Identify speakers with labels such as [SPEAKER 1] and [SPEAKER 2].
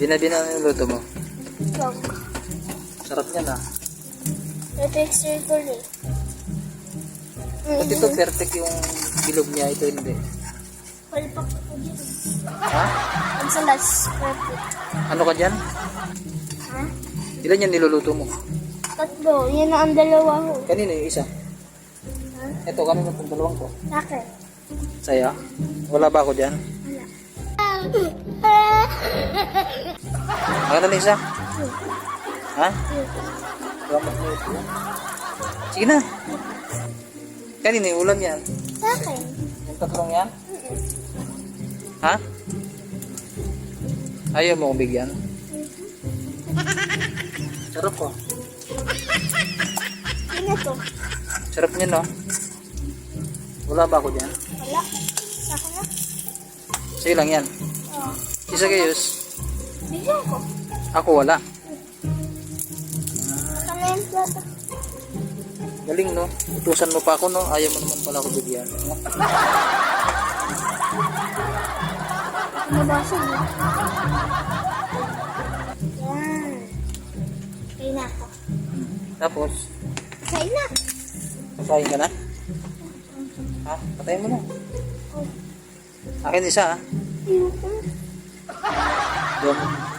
[SPEAKER 1] Bina-bina ang niluto mo.
[SPEAKER 2] Vlog.
[SPEAKER 1] Sarap niyan ah.
[SPEAKER 2] Ito extra ko rin.
[SPEAKER 1] Ba't ito perfect yung bilog niya, ito hindi.
[SPEAKER 2] Palpak ako dyan.
[SPEAKER 1] Ha?
[SPEAKER 2] Ang sa last perfect.
[SPEAKER 1] Ano ka dyan?
[SPEAKER 2] Ha?
[SPEAKER 1] Ilan yan niluluto mo?
[SPEAKER 2] Tatlo. Yan na ang dalawa ko.
[SPEAKER 1] Kanino yung isa?
[SPEAKER 2] Ha?
[SPEAKER 1] Ito, kanino itong dalawang ko?
[SPEAKER 2] Akin.
[SPEAKER 1] Saya? Wala ba ako dyan?
[SPEAKER 2] Wala.
[SPEAKER 1] Ano na isa? Ha? Sige na. Kanino yung ulam yan?
[SPEAKER 2] Akin.
[SPEAKER 1] Yung tatlong yan? Ha? Ayaw mo akong bigyan? Sarap ko.
[SPEAKER 2] Ano to?
[SPEAKER 1] Sarap niya, no? Wala ba ako dyan?
[SPEAKER 2] Wala. Akin na.
[SPEAKER 1] Sa'yo lang yan.
[SPEAKER 2] Oh.
[SPEAKER 1] Isa kayos.
[SPEAKER 2] Bigyan ko.
[SPEAKER 1] Ako wala.
[SPEAKER 2] Plato.
[SPEAKER 1] Galing, no? Utusan mo pa ako, no? Ayaw mo naman pala ako bigyan.
[SPEAKER 2] Nabasag eh. Yan. Kain na ako.
[SPEAKER 1] Tapos,
[SPEAKER 2] Kain na.
[SPEAKER 1] kasahin ka na? Ha? Patayin mo na. Akin isa, ha?
[SPEAKER 2] Ayoko.
[SPEAKER 1] 哥。